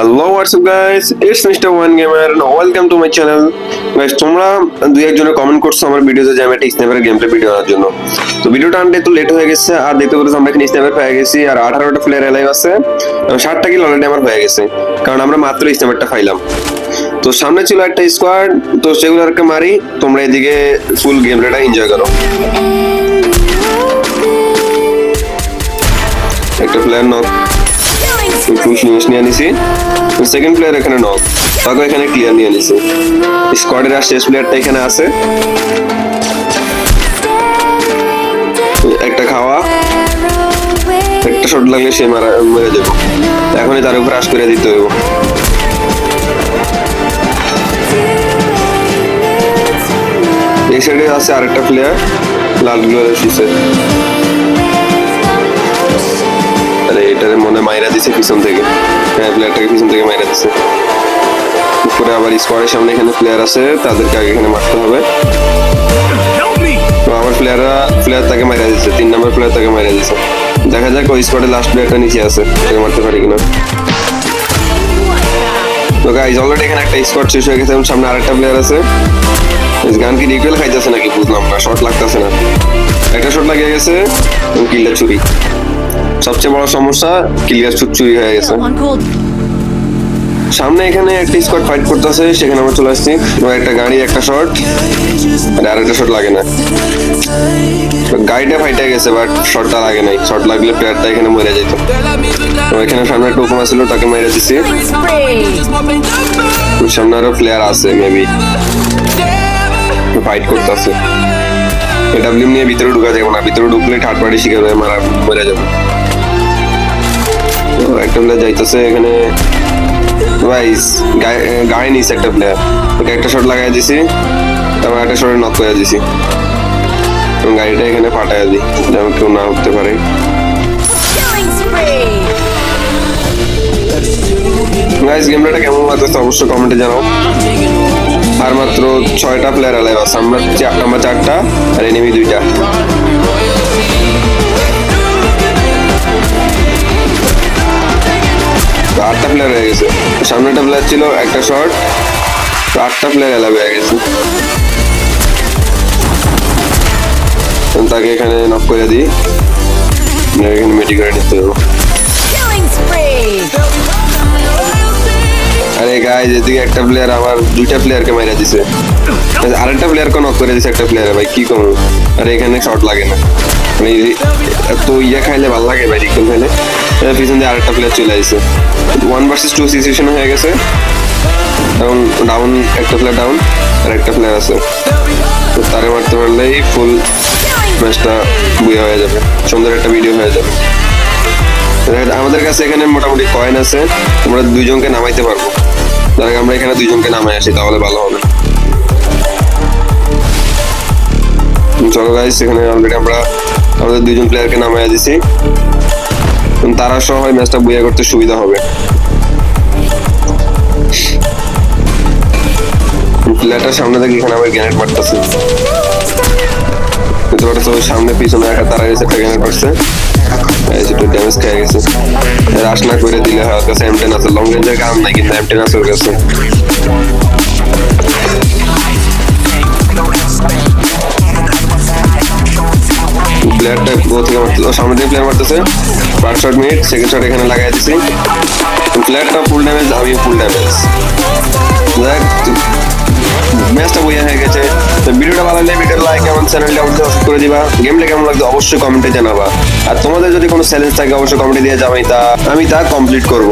Hello WhatsApp guys it's mister one gamer welcome to my channel guys তোমরা দুই একজনে comment করছ আমার ভিডিওতে যে আমি একটা স্ন্যাপের গেম প্লে ভিডিও আনার জন্য। তো ভিডিওটা আনতে একটু লেট হয়ে গেছে, আর দেখতে পাচ্ছি আমরা এখানে স্ন্যাপের পেয়ে গেছি, আর আঠারোটা প্লেয়ার এলাইভ আছে ষাটটা কিল অলরেডি আমার হয়ে গেছে, কারণ আমরা মাত্র স্ন্যাপেরটা ফাইলাম তো সামনে ছিল একটা স্কোয়াড তো সেগুলোকে মারি, তোমরা এদিকে ফুল গেম প্লেটা এনজয় করো। একটা প্লেয়ার নক ফুল ফিনিশ নিয়ে নিছি। সেকেন্ড প্লেয়ার এখানে নক তাকে এখানে ক্লিয়ার নিয়ে নিছি। স্কোয়াডের আর শেষ প্লেয়ারটা এখানে আছে। একটা খাওয়া। একটা শট লাগলে সে মারা, মেরে যাব এখনই তার উপর আশ করে দিতে হইব। এই সাইডে আছে আরেকটা প্লেয়ার লাল গ্লোয়ারের শিসে আরে মনে মাইরা দিছে পিছন থেকে। হ্যাঁ প্লেয়ারটাকে পিছন থেকে মাইরা দিছে। উপরে আবার স্কোয়াডের সামনে এখানে প্লেয়ার আছে, তাদেরকে আগে এখানে মারতে হবে। তো আমার প্লেয়াররা প্লেয়ার তাকে মাইরা দিচ্ছে তিন নম্বর প্লেয়ার তাকে মাইরা দিচ্ছে দেখা যাক ওই স্কোয়াডের লাস্ট প্লেয়ারটা নিচে আছে তাকে মারতে পারি কিনা। তো গাইজ অলরেডি এখানে একটা স্কোয়াড শেষ হয়ে গেছে, এবং সামনে আরেকটা প্লেয়ার আছে। গান কি রিকুয়েল খাইতেছে নাকি? বুঝলাম না শর্ট লাগতেছে না। একটা শর্ট লাগিয়ে গেছে, এবং কিলটা চুরি। সবচেয়ে বড় সমস্যা ক্লিয়ার চুপ চুরি হয়ে গেছে। সামনে এখানে একটা স্কোয়াড ফাইট করতেছে সেখানে আমরা চলে আসছি। একটা গাড়ি একটা শট আর একটা শট লাগে না। গাড়িটা ফাইটে গেছে বাট শটটা লাগে নাই। শট লাগলে প্লেয়ারটা এখানে মরে যেত। তো এখানে সামনে একটা উপমা ছিল তাকে মেরে দিছি। সামনে আরও প্লেয়ার আছে মেবি ফাইট করতেছে। ডাব্লিউ নিয়ে ভিতরে ঢুকা যাবে না। ভিতরে ঢুকলে থার্ড পার্টি হয়ে মারা মরে যাবে। একটা প্লেয়ার যাইতেছে, এখানে ভাইস গাড়ি নিছে একটা প্লেয়ার ওকে একটা শট লাগাই দিছি, তারপর একটা শটে নক করে দিছি। এবং গাড়িটা এখানে ফাটাই দিই যেন কেউ না উঠতে পারে। গাইস গেমটা কেমন লাগতেছে অবশ্যই কমেন্টে জানাও। আর মাত্র ছয়টা প্লেয়ার অ্যালাইভ আছে, আমরা আমরা চারটা, আর এনিমি দুইটা। গেছে সামনে একটা প্লেয়ার ছিল একটা শট তো আটটা প্লেয়ার এলাবে হয়ে গেছে। তাকে এখানে নক করে দিই। এখানে মেডিকেল করে নিতে হবে আরে গাইজ এদিকে একটা প্লেয়ার আবার দুইটা প্লেয়ারকে মাইরা দিছে। আরেকটা প্লেয়ারকে নক করে দিছে একটা প্লেয়ার ভাই, কি করব আরে, এখানে শট লাগে না। মানে তো ইয়া খাইলে ভালো লাগে ভাই রিকল খাইলে। পিছন দিয়ে আরেকটা প্লেয়ার চলে আসছে ওয়ান ভার্সেস টু সিচুয়েশন হয়ে গেছে। এখন ডাউন একটা প্লেয়ার ডাউন আর একটা প্লেয়ার আছে। তো তারে মারতে পারলেই ফুল ম্যাচটা বুয়া হয়ে যাবে। সুন্দর একটা ভিডিও হয়ে যাবে। আমাদের কাছে এখানে মোটামুটি কয়েন আছে। আমরা দুইজনকে নামাইতে পারব। তার আমরা এখানে দুইজনকে নামে আসি, তাহলে ভালো হবে। চলো গাইস এখানে অলরেডি আমরা আমাদের দুইজন প্লেয়ারকে নামাই দিছি। তারা সহ হয় ম্যাচটা বুয়া করতে সুবিধা হবে। প্লেয়ারটার সামনে থেকে এখানে আবার গ্যানেট মারতেছে। সামনে, পিছনে একটা তারা গেছে, একটা মারছে একটু ড্যামেজ খেয়ে গেছে। রাশ না করে দিলে হয় কাছে এম টেন আছে লং রেঞ্জের কারণ নাই, কিন্তু এম টেন আছে কাছে। প্লেয়ারটা কোথা থেকে মারতে ও সামনে থেকে প্লেয়ার মারতেছে। পাঁচ শট মিনিট সেকেন্ড শট এখানে লাগাই দিছি। প্লেয়ারটা ফুল ড্যামেজ আমি ফুল ড্যামেজ দেখ ম্যাচটা বইয়া হয়ে গেছে। তো ভিডিওটা ভালো লাগলে ভিডিও লাইক এবং চ্যানেলটা অবশ্যই সাবস্ক্রাইব করে দিবা। গেমটা কেমন লাগতো অবশ্যই কমেন্টে জানাবা। আর তোমাদের যদি কোনো চ্যালেঞ্জ থাকে, অবশ্যই কমেন্টে দিয়ে যাবে তা আমি তা কমপ্লিট করব।